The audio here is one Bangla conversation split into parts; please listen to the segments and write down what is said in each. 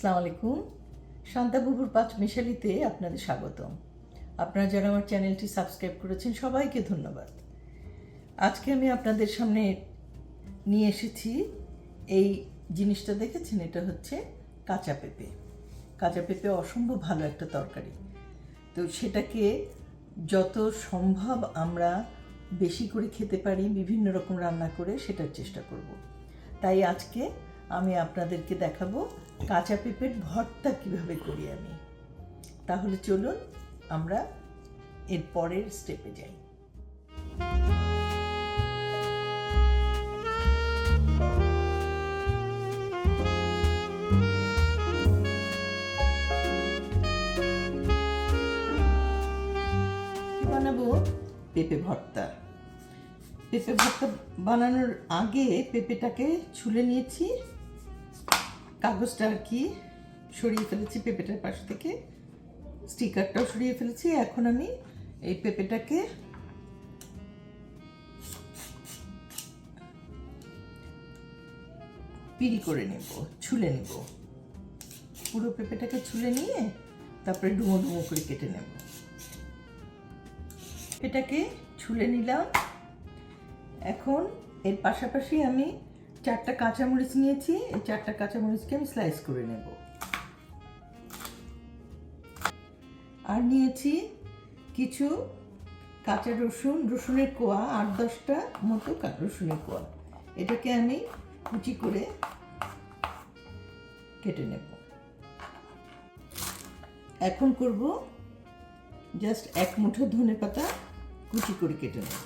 আসসালামু আলাইকুম। শান্তাবুবুর পাঁচ মিশালিতে আপনাদের স্বাগতম। আপনারা যারা আমার চ্যানেলটি সাবস্ক্রাইব করেছেন, সবাইকে ধন্যবাদ। আজকে আমি আপনাদের সামনে নিয়ে এসেছি এই জিনিসটা দেখেছেন? এটা হচ্ছে কাঁচা পেঁপে। কাঁচা পেঁপে অসম্ভব ভালো একটা তরকারি। তো সেটাকে যত সম্ভব আমরা বেশি করে খেতে পারি, বিভিন্ন রকম রান্না করে সেটার চেষ্টা করব। তাই আজকে আমি আপনাদেরকে দেখাবো কাঁচা পেঁপের ভর্তা কীভাবে করি আমি। তাহলে চলুন আমরা এর পরের স্টেপে যাই। বানাবো? পেঁপে ভর্তা। পেঁপে ভর্তা বানানোর আগে পেঁপেটাকে ছুলে নিয়েছি। কাগজটা আর কি সরিয়ে ফেলেছি পেঁপেটার পাশ থেকে। স্টিকারটাও সরিয়ে ফেলেছি। এখন আমি এই পেঁপেটাকে পিড়ি করে নেব, ছুলে নেব। পুরো পেঁপেটাকে ছুলে নিয়ে তারপরে ডুমো ডুমো করে কেটে নেব। এটাকে ছুলে নিলাম। এখন এর পাশাপাশি আমি চারটা কাঁচামরিচ নিয়েছি, এই চারটা কাঁচামরিচকে আমি স্লাইস করে নেব। আর নিয়েছি কিছু কাঁচা রসুন, রসুনের কোয়া, আট দশটা মতো রসুনের কোয়া। এটাকে আমি কুচি করে কেটে নেব। এখন করব জাস্ট এক মুঠো ধনে পাতা কুচি করে কেটে নেব।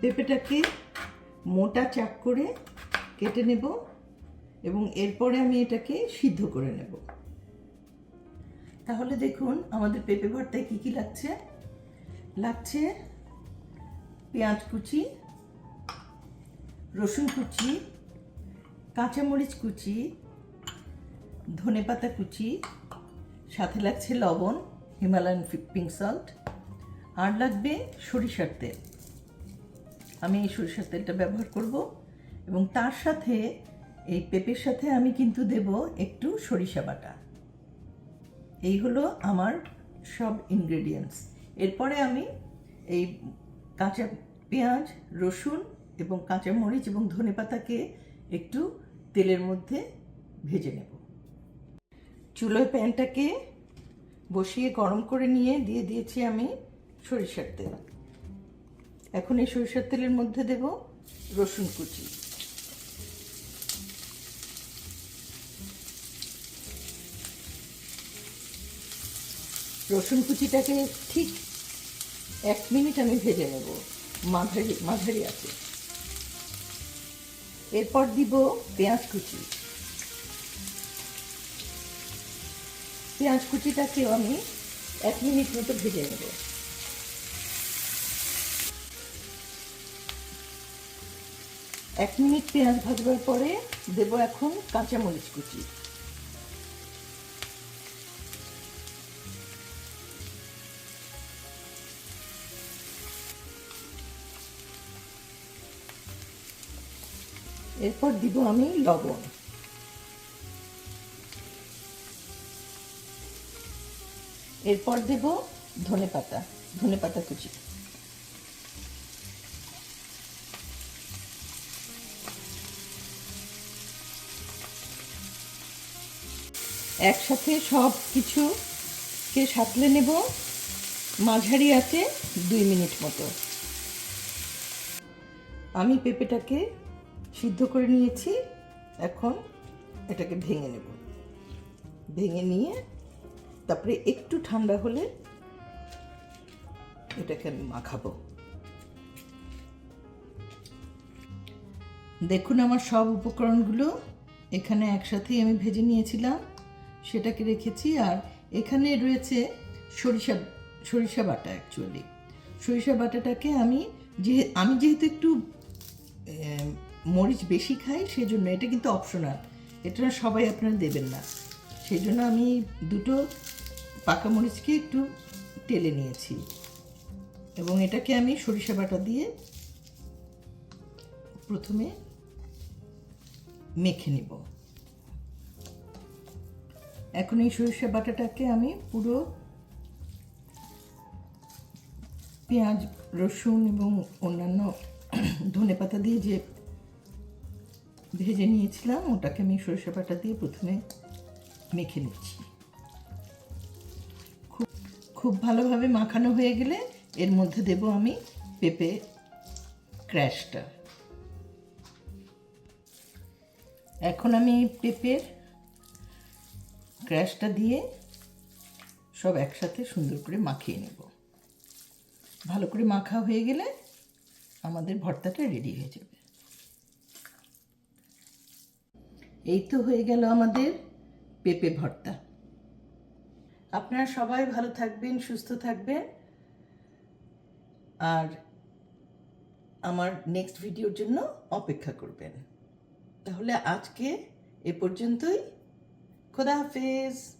পেঁপেটাকে মোটা চাক করে কেটে নেব এবং এরপরে আমি এটাকে সিদ্ধ করে নেব। তাহলে দেখুন আমাদের পেঁপে ভর্তায় কী কী লাগছে? লাগছে পেঁয়াজ কুচি, রসুন কুচি, কাঁচামরিচ কুচি, ধনেপাতা কুচি, সাথে লাগছে লবণ, হিমালয়ান পিঙ্ক সল্ট আর লাগবে সরিষার তেল। আমি এই সরিষার তেলটা ব্যবহার করব এবং তার সাথে এই পেঁপের সাথে আমি কিন্তু দেব একটু সরিষা বাটা। এই হলো আমার সব ইনগ্রেডিয়েন্টস এরপরে আমি এই কাঁচা পেঁয়াজ, রসুন এবং কাঁচা মরিচ এবং ধনেপাতাকে একটু তেলের মধ্যে ভেজে নেব। চুলোয় প্যানটাকে বসিয়ে গরম করে নিয়ে দিয়ে দিয়েছি আমি সরিষার তেল। এখন এই সরিষার তেলের মধ্যে দেব রসুন কুচি। রসুন কুচিটাকে ঠিক এক মিনিট আমি ভেজে নেব। মাঝারি মাঝারি আছে। এরপর দিব পেঁয়াজ কুচি। পেঁয়াজ কুচিটাকেও আমি এক মিনিট মতো ভেজে নেব। এক মিনিট পেঁয়াজ ভাজবার পরে দেব এখন কাঁচামরিচ কুচি। এরপর দিব আমি লবণ। এরপর দেব ধনে পাতা ধনে পাতা কুচি। একসাথে সব কিছুকে সাঁতলে নেব? মাঝারি আছে দুই মিনিট মতো। আমি পেঁপেটাকে সিদ্ধ করে নিয়েছি, এখন এটাকে ভেঙে নেব। ভেঙে নিয়ে তারপরে একটু ঠান্ডা হলে এটাকে আমি মাখাবো। দেখুন আমার সব উপকরণগুলো এখানে একসাথেই আমি ভেজে নিয়েছিলাম। সেটাকে রেখেছি আর এখানে রয়েছে সরিষা সরিষা বাটা অ্যাকচুয়ালি সরিষা বাটাটাকে আমি যে, আমি যেহেতু একটু মরিচ বেশি খাই সেই জন্য এটা কিন্তু অপশনাল এটা সবাই আপনারা দেবেন না। সেই জন্য আমি দুটো পাকা মরিচকে একটু টেলে নিয়েছি। এবং এটাকে আমি সরিষা বাটা দিয়ে প্রথমে মেখে নিব। এখন এই সরিষা বাটাটাকে আমি পুরো পেঁয়াজ, রসুন এবং অন্যান্য ধনে পাতা দিয়ে যে ভেজে নিয়েছিলাম, ওটাকে আমি সরিষা বাটা দিয়ে প্রথমে মেখে নিচ্ছি। খুব খুব ভালোভাবে মাখানো হয়ে গেলে এর মধ্যে দেব আমি পেঁপে ক্র্যাশটা এখন আমি পেঁপের ক্র্যাশটা দিয়ে সব একসাথে সুন্দর করে মাখিয়ে নেব। ভালো করে মাখা হয়ে গেলে আমাদের ভর্তাটা রেডি হয়ে যাবে। এই তো হয়ে গেল আমাদের পেঁপে ভর্তা। আপনারা সবাই ভালো থাকবেন, সুস্থ থাকবেন। আর আমার নেক্সট ভিডিওর জন্য অপেক্ষা করবেন। তাহলে আজকে এ পর্যন্তই। da vez